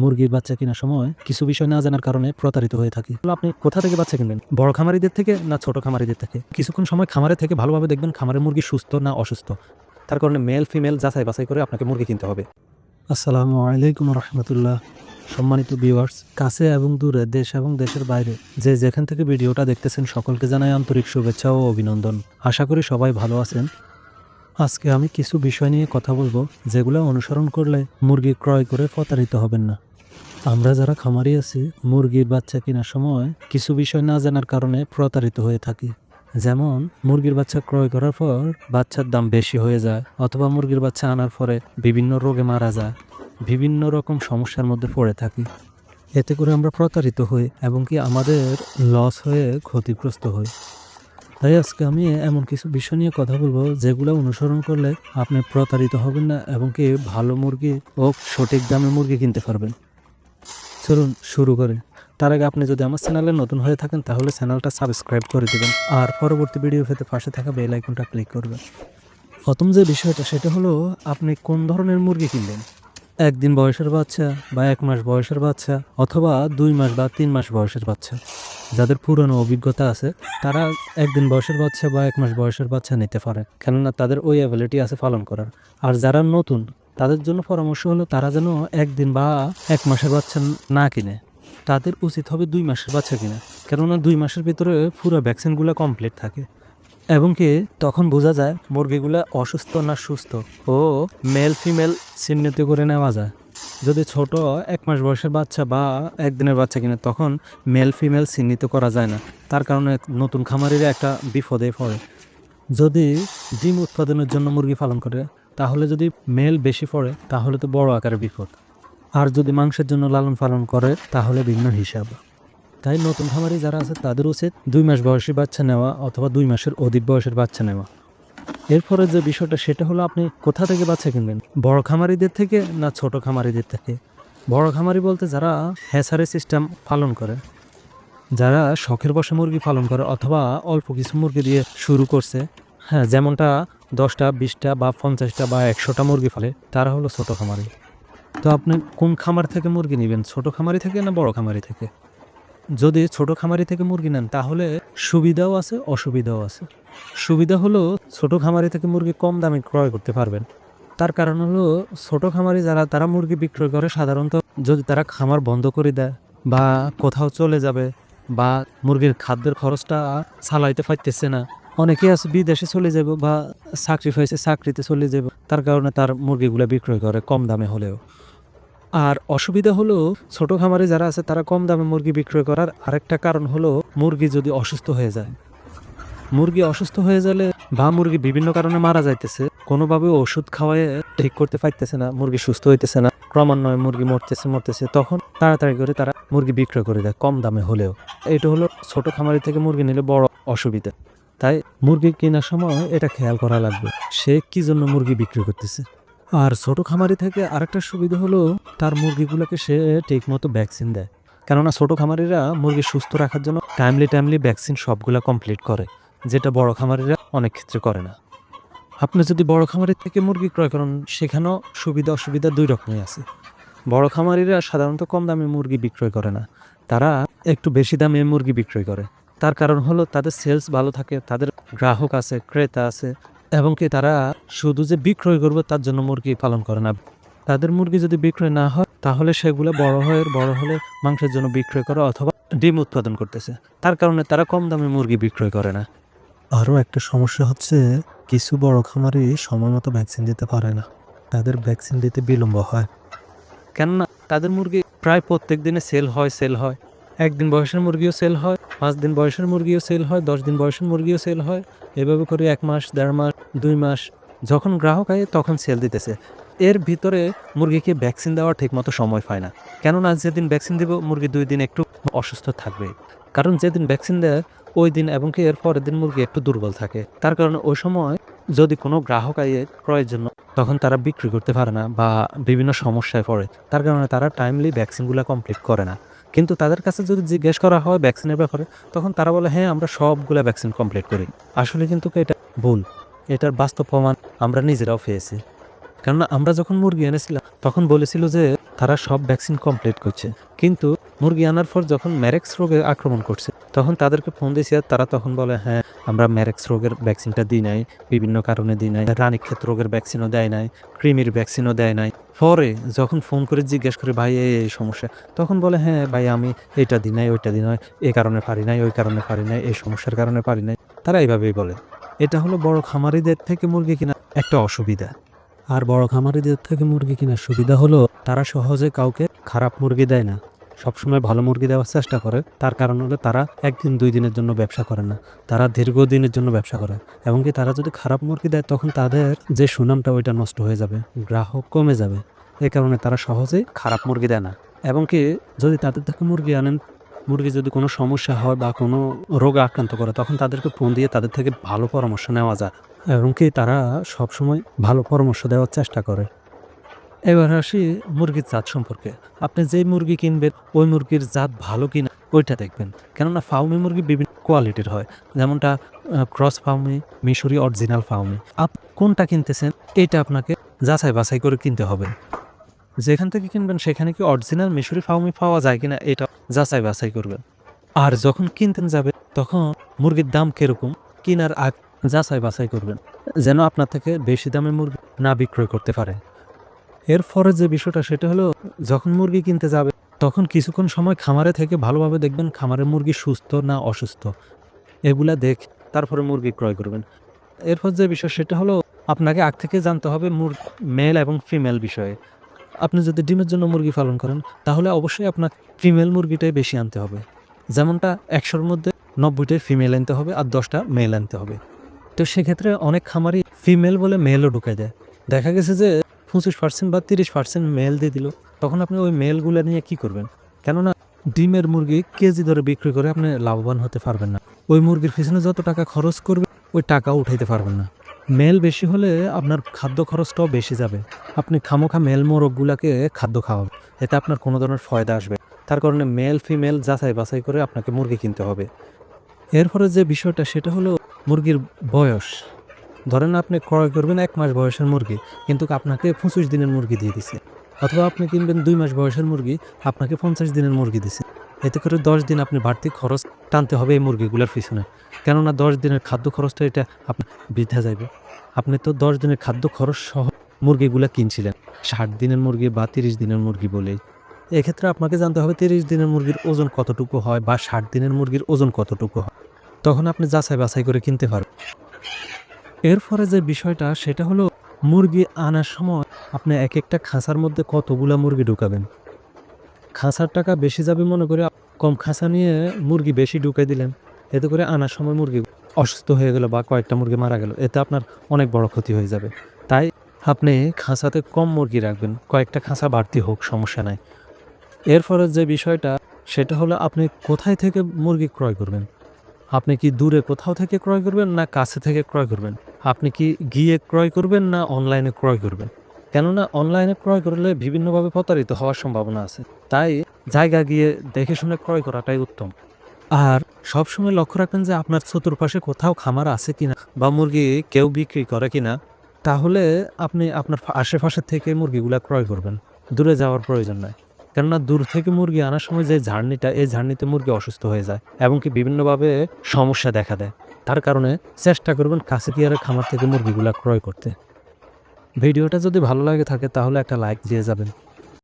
মুরগির বাচ্চা কেনার সময় কিছু বিষয় না জানার কারণে প্রতারিত হয়ে থাকি। আপনি কোথা থেকে বাচ্চা কিনবেন বড় খামারিদের থেকে না ছোট খামারিদের থেকে? কিছুক্ষণ সময় খামারে থেকে ভালোভাবে দেখবেন খামারের মুরগি সুস্থ না অসুস্থ। তার কারণে মেল ফিমেল যাচাই বাছাই করে আপনাকে মুরগি কিনতে হবে। আসসালামু আলাইকুম রহমতুল্লাহ। সম্মানিত ভিউয়ার্স কাছে এবং দূরে, দেশ এবং দেশের বাইরে, যে যেখান থেকে ভিডিওটা দেখতেছেন, সকলকে জানাই আন্তরিক শুভেচ্ছা ও অভিনন্দন। আশা করি সবাই ভালো আছেন। আজকে আমি কিছু বিষয় নিয়ে কথা বলব, যেগুলো অনুসরণ করলে মুরগি ক্রয় করে প্রতারিত হবেন না। আমরা যারা খামারি আছি, মুরগির বাচ্চা কেনার সময় কিছু বিষয় না জানার কারণে প্রতারিত হয়ে থাকি। যেমন, মুরগির বাচ্চা ক্রয় করার পর বাচ্চার দাম বেশি হয়ে যায়, অথবা মুরগির বাচ্চা আনার পরে বিভিন্ন রোগে মারা যায়, বিভিন্ন রকম সমস্যার মধ্যে পড়ে থাকি। এতে করে আমরা প্রতারিত হই এবং কি আমাদের লস হয়ে ক্ষতিগ্রস্ত হই। তাই আজকে আমি এমন কিছু বিষয় নিয়ে কথা বলব যেগুলো অনুসরণ করলে আপনি প্রতারিত হবেন না এবং কি ভালো মুরগি ও সঠিক দামে মুরগি কিনতে পারবেন। চলুন শুরু করে। তার আগে আপনি যদি আমার চ্যানেলে নতুন হয়ে থাকেন, তাহলে চ্যানেলটা সাবস্ক্রাইব করে দেবেন। আর পরবর্তী ভিডিও পেতে পাশে থাকা বেল আইকনটা ক্লিক করবেন। প্রথম যে বিষয়টা, সেটা হলো, আপনি কোন ধরনের মুরগি কিনবেন একদিন বয়সের বাচ্চা, বা এক মাস বয়সের বাচ্চা, অথবা দুই মাস বা তিন মাস বয়সের বাচ্চা। যাদের পুরনো অভিজ্ঞতা আছে, তারা একদিন বয়সের বাচ্চা বা এক মাস বয়সের বাচ্চা নিতে পারে। কেননা তাদের ওই অ্যাবিলিটি আছে পালন করার। আর যারা নতুন তাদের জন্য পরামর্শ হলো তারা যেন একদিন বা এক মাসের বাচ্চা না কিনে। তাদের উচিত হবে দুই মাসের বাচ্চা কিনা। কেননা দুই মাসের ভিতরে পুরো ভ্যাকসিনগুলো কমপ্লিট থাকে। এবং কি তখন বোঝা যায় মুরগিগুলো অসুস্থ না সুস্থ ও মেল ফিমেল চিহ্নিত করে নেওয়া যায়। যদি ছোট এক মাস বয়সের বাচ্চা বা একদিনের বাচ্চা কিনে, তখন মেল ফিমেল চিহ্নিত করা যায় না। তার কারণে নতুন খামারিরা একটা বিপদে পড়ে। যদি ডিম উৎপাদনের জন্য মুরগি পালন করে তাহলে যদি মেল বেশি পড়ে, তাহলে তো বড় আকারের বিপদ। আর যদি মাংসের জন্য লালন পালন করে, তাহলে ভিন্ন হিসাব। তাই নতুন খামারি যারা আছে, তাদের উচিত দুই মাস বয়সী বাচ্চা নেওয়া অথবা দুই মাসের অধিক বয়সের বাচ্চা নেওয়া। এরপরে যে বিষয়টা, সেটা হলো আপনি কোথা থেকে বাচ্চা কিনবেন? বড় খামারিদের থেকে না ছোট খামারিদের থেকে? বড় খামারি বলতে যারা হ্যাসারি সিস্টেম পালন করে, যারা শখের বসে মুরগি পালন করে অথবা অল্প কিছু মুরগি দিয়ে শুরু করছে। হ্যাঁ যেমনটা দশটা, বিশটা বা পঞ্চাশটা বা একশোটা মুরগি ফেলে, তারা হলো ছোট খামারি। তো আপনি কোন খামার থেকে মুরগি নেবেন, ছোট খামারি থেকে না বড় খামারি থেকে? যদি ছোট খামারি থেকে মুরগি নেন, তাহলে সুবিধাও আছে, অসুবিধাও আছে। সুবিধা হলো ছোট খামারি থেকে মুরগি কম দামে ক্রয় করতে পারবেন। তার কারণ হলো ছোট খামারি যারা, তারা মুরগি বিক্রয় করে সাধারণত যদি তারা খামার বন্ধ করে দেয় বা কোথাও চলে যাবে বা মুরগির খাদ্যের খরচটা চালাইতে পারতেছে না অনেকে আছে বিদেশে চলে যাব বা চাকরি হয়েছে চাকরিতে চলে যাব, তার কারণে তার মুরগিগুলো বিক্রয় করে কম দামে হলেও। আর অসুবিধা হলো, ছোট খামারে যারা আছে তারা কম দামে মুরগি বিক্রয় করার আরেকটা কারণ হলো, মুরগি যদি অসুস্থ হয়ে যায়। মুরগি অসুস্থ হয়ে গেলে বা মুরগি বিভিন্ন কারণে মারা যাইতেছে কোনোভাবে ওষুধ খাওয়ায় ঠিক করতে পারতেছে না, মুরগি সুস্থ হইতেছে না, ক্রমান্বয়ে মুরগি মরতেছে মরতেছে, তখন তাড়াতাড়ি করে তারা মুরগি বিক্রয় করে দেয় কম দামে হলেও। এটা হলো ছোট খামারি থেকে মুরগি নিলে বড় অসুবিধা। তাই মুরগি কেনার সময় এটা খেয়াল করা লাগবে। সে কি জন্য মুরগি বিক্রি করতেছে? আর ছোট খামারি থেকে আরেকটা সুবিধা হলো, তার মুরগিগুলোকে সে ঠিকমতো ভ্যাকসিন দেয়। কেননা ছোট খামারিরা মুরগি সুস্থ রাখার জন্য টাইমলি টাইমলি ভ্যাকসিন সবগুলা কমপ্লিট করে, যেটা বড় খামারিরা অনেক ক্ষেত্রে করে না। আপনি যদি বড় খামারি থেকে মুরগি ক্রয় করেন, সেখানেও সুবিধা অসুবিধা দুই রকমই আছে। বড় খামারিরা সাধারণত কম দামে মুরগি বিক্রয় করে না, তারা একটু বেশি দামে মুরগি বিক্রয় করে। তার কারণ হলো তাদের সেলস ভালো থাকে তাদের গ্রাহক আছে ক্রেতা আছে এবং কি তারা শুধু যে বিক্রয় করবে তার জন্য মুরগি পালন করে না। তাদের মুরগি যদি বিক্রয় না হয় তাহলে সেগুলো বড় হয়ে বড় হলে মাংসের জন্য বিক্রয় করে অথবা ডিম উৎপাদন করতেছে। তার কারণে তারা কম দামে মুরগি বিক্রয় করে না। আরও একটা সমস্যা হচ্ছে কিছু বড় খামারি সময় মতো ভ্যাকসিন দিতে পারে না। তাদের ভ্যাকসিন দিতে বিলম্ব হয়। কেননা তাদের মুরগি প্রায় প্রত্যেক দিনে সেল হয় সেল হয়। একদিন বয়সের মুরগিও সেল হয় পাঁচ দিন বয়সের মুরগিও সেল হয়, দশ দিন বয়সের মুরগিও সেল হয়। এভাবে করে এক মাস, দেড় মাস, দুই মাস যখন গ্রাহক আয় তখন সেল দিতেছে। এর ভিতরে মুরগিকে ভ্যাকসিন দেওয়ার ঠিকমতো সময় পায় না। কেননা যেদিন ভ্যাকসিন দেব, মুরগি দুই দিন একটু অসুস্থ থাকবে। কারণ যেদিন ভ্যাকসিন দেয়, ওই দিন এবং কি এর পরের দিন মুরগি একটু দুর্বল থাকে। তার কারণে ওই সময় যদি কোনো গ্রাহক আয়ে ক্রয়ের জন্য তখন তারা বিক্রি করতে পারে না বা বিভিন্ন সমস্যায় পড়ে। তার কারণে তারা টাইমলি ভ্যাকসিনগুলো কমপ্লিট করে না। কিন্তু তাদের কাছে যদি জিজ্ঞেস করা হয় ভ্যাকসিনের ব্যাপারে, তখন তারা বলে হ্যাঁ আমরা সবগুলো ভ্যাকসিন কমপ্লিট করি। আসলে কিন্তু এটা ভুল? এটার বাস্তব প্রমাণ আমরা নিজেরাও পেয়েছি। কেননা আমরা যখন মুরগি এনেছিলাম, তখন বলেছিল যে তারা সব ভ্যাকসিন কমপ্লিট করছে। কিন্তু মুরগি আনার পর যখন ম্যারেক্স রোগে আক্রমণ করছে, তখন তাদেরকে ফোন দিয়েছি আর তারা তখন বলে হ্যাঁ আমরা ম্যারেক্স রোগের ভ্যাকসিনটা দিই নাই, বিভিন্ন কারণে দিই নাই রানীক্ষেত রোগের ভ্যাকসিনও দেয় নাই ক্রিমির ভ্যাকসিনও দেয় নাই। পরে যখন ফোন করে জিজ্ঞেস করে, ভাই, এই সমস্যা? তখন বলে হ্যাঁ ভাই, আমি এটা দিই নাই, ওইটা দিই নাই এই কারণে পারি নাই, ওই কারণে পারি নাই, এই সমস্যার কারণে পারি নাই। তারা এইভাবেই বলে, এটা হলো বড় খামারিদের থেকে মুরগি কিনা একটা অসুবিধা। আর বড় খামারিদের থেকে মুরগি কেনার সুবিধা হলো, তারা সহজে কাউকে খারাপ মুরগি দেয় না। সবসময় ভালো মুরগি দেওয়ার চেষ্টা করে। তার কারণ হলো তারা একদিন দুই দিনের জন্য ব্যবসা করে না। তারা দীর্ঘদিনের জন্য ব্যবসা করে। এবং কি তারা যদি খারাপ মুরগি দেয় তখন তাদের যে সুনামটা ওইটা নষ্ট হয়ে যাবে। গ্রাহক কমে যাবে। এই কারণে তারা সহজেই খারাপ মুরগি দেয় না। এবং কি যদি তাদের থেকে মুরগি আনেন মুরগি যদি কোনো সমস্যা হয় বা কোনো রোগে আক্রান্ত করে তখন তাদেরকে ফোন দিয়ে তাদের থেকে ভালো পরামর্শ নেওয়া যায়। এবং কি তারা সবসময় ভালো পরামর্শ দেওয়ার চেষ্টা করে। এবার আসি মুরগির জাত সম্পর্কে। আপনি যেই মুরগি কিনবেন, ওই মুরগির জাত ভালো কিনা, ওইটা দেখবেন। কেননা ফাউমি মুরগি বিভিন্ন কোয়ালিটির হয়। যেমনটা ক্রস ফাউমি, মিশরি অরিজিনাল ফাউমি। আপ, কোনটা কিনতেছেন, এটা আপনাকে যাচাই বাছাই করে কিনতে হবে। যেখান থেকে কিনবেন, সেখানে কি অরিজিনাল মিশরি ফাউমি পাওয়া যায় কিনা, এটা যাচাই বাছাই করবেন। আর যখন কিনতেন যাবে তখন মুরগির দাম কীরকম, কেনার আগ যাচাই বাছাই করবেন। যেন আপনার থেকে বেশি দামে মুরগি না বিক্রয় করতে পারে। এর পরে যে বিষয়টা সেটা হলো, যখন মুরগি কিনতে যাবে, তখন কিছুক্ষণ সময় খামারে থেকে ভালোভাবে দেখবেন খামারের মুরগি সুস্থ না অসুস্থ। এগুলা দেখ, তারপরে মুরগি ক্রয় করবেন। এরপর যে বিষয় সেটা হলো, আপনাকে আগ থেকে জানতে হবে মুর মেল এবং ফিমেল বিষয়ে। আপনি যদি ডিমের জন্য মুরগি পালন করেন, তাহলে অবশ্যই আপনার ফিমেল মুরগিটাই বেশি আনতে হবে। যেমনটা একশোর মধ্যে নব্বইটাই ফিমেল আনতে হবে আর দশটা মেল আনতে হবে। তো সেক্ষেত্রে অনেক খামারই ফিমেল বলে মেলও ঢুকে দেয়। দেখা গেছে যে পঁচিশ পার্সেন্ট বা তিরিশ পার্সেন্ট মেল দিয়ে দিল। তখন আপনি ওই মেলগুলো নিয়ে কি করবেন? কেননা ডিমের মুরগি কেজি ধরে বিক্রি করে আপনি লাভবান হতে পারবেন না। ওই মুরগির পিছনে যত টাকা খরচ করবে, ওই টাকাও উঠাইতে পারবেন না। মেল বেশি হলে আপনার খাদ্য খরচটাও বেশি যাবে। আপনি খামোখা মেল মোরগগুলাকে খাদ্য খাওয়াবেন। এতে আপনার কোনো ধরনের ফয়দা আসবে তার কারণে মেল ফিমেল যাচাই বাছাই করে আপনাকে মুরগি কিনতে হবে। এরপরে যে বিষয়টা, সেটা হলো মুরগির বয়স। ধরেন আপনি ক্রয় করবেন এক মাস বয়সের মুরগি, কিন্তু আপনাকে পঁচিশ দিনের মুরগি দিয়ে দিছে। অথবা আপনি কিনবেন দুই মাস বয়সের মুরগি, আপনাকে পঞ্চাশ দিনের মুরগি দিছে। এতে করে দশ দিন আপনি বাড়তি খরচ টানতে হবে এই মুরগিগুলোর পিছনে। কেননা দশ দিনের খাদ্য খরচটা এটা আপনার বৃদ্ধা যাবে আপনি তো দশ দিনের খাদ্য খরচ সহ মুরগিগুলো কিনছিলেন। ষাট দিনের মুরগি বা তিরিশ দিনের মুরগি বলেই। এক্ষেত্রে আপনাকে জানতে হবে তিরিশ দিনের মুরগির ওজন কতটুকু হয় বা ষাট দিনের মুরগির ওজন কতটুকু হয়। তখন আপনি যাচাই বাছাই করে কিনতে পারবেন। এরপরে যে বিষয়টা, সেটা হলো মুরগি আনার সময় আপনি এক একটা খাঁচার মধ্যে কতগুলা মুরগি ঢুকাবেন? খাঁচার টাকা বেশি যাবে মনে করে কম খাঁচা নিয়ে মুরগি বেশি ঢুকাই দিলেন। এতে করে আনার সময় মুরগি অসুস্থ হয়ে গেল বা কয়েকটা মুরগি মারা গেল, এতে আপনার অনেক বড় ক্ষতি হয়ে যাবে। তাই আপনি খাঁচাতে কম মুরগি রাখবেন, কয়েকটা খাঁচা বাড়তি হোক, সমস্যা নাই। এর এরপরে যে বিষয়টা, সেটা হলো আপনি কোথায় থেকে মুরগি ক্রয় করবেন? আপনি কি দূরে কোথাও থেকে ক্রয় করবেন না কাছে থেকে ক্রয় করবেন? আপনি কি গিয়ে ক্রয় করবেন না অনলাইনে ক্রয় করবেন? কেননা অনলাইনে ক্রয় করলে বিভিন্নভাবে প্রতারিত হওয়ার সম্ভাবনা আছে। তাই জায়গা গিয়ে দেখে শুনে ক্রয় করাটাই উত্তম। আর সবসময় লক্ষ্য রাখবেন যে আপনার চতুর্পাশে কোথাও খামার আছে কিনা বা মুরগি কেউ বিক্রি করে কিনা, তাহলে আপনি আপনার আশেপাশে থেকে মুরগিগুলা ক্রয় করবেন। দূরে যাওয়ার প্রয়োজন নাই। কেননা দূর থেকে মুরগি আনার সময় যে ঝাড়নিটা, এই ঝাড়নিতে মুরগি অসুস্থ হয়ে যায়, এবং কি বিভিন্নভাবে সমস্যা দেখা দেয়। তার কারণে চেষ্টা করবেন কাছে তিয়ারের খামার থেকে মুরগিগুলা ক্রয় করতে। ভিডিওটা যদি ভালো লাগে থাকে তাহলে একটা লাইক দিয়ে যাবেন।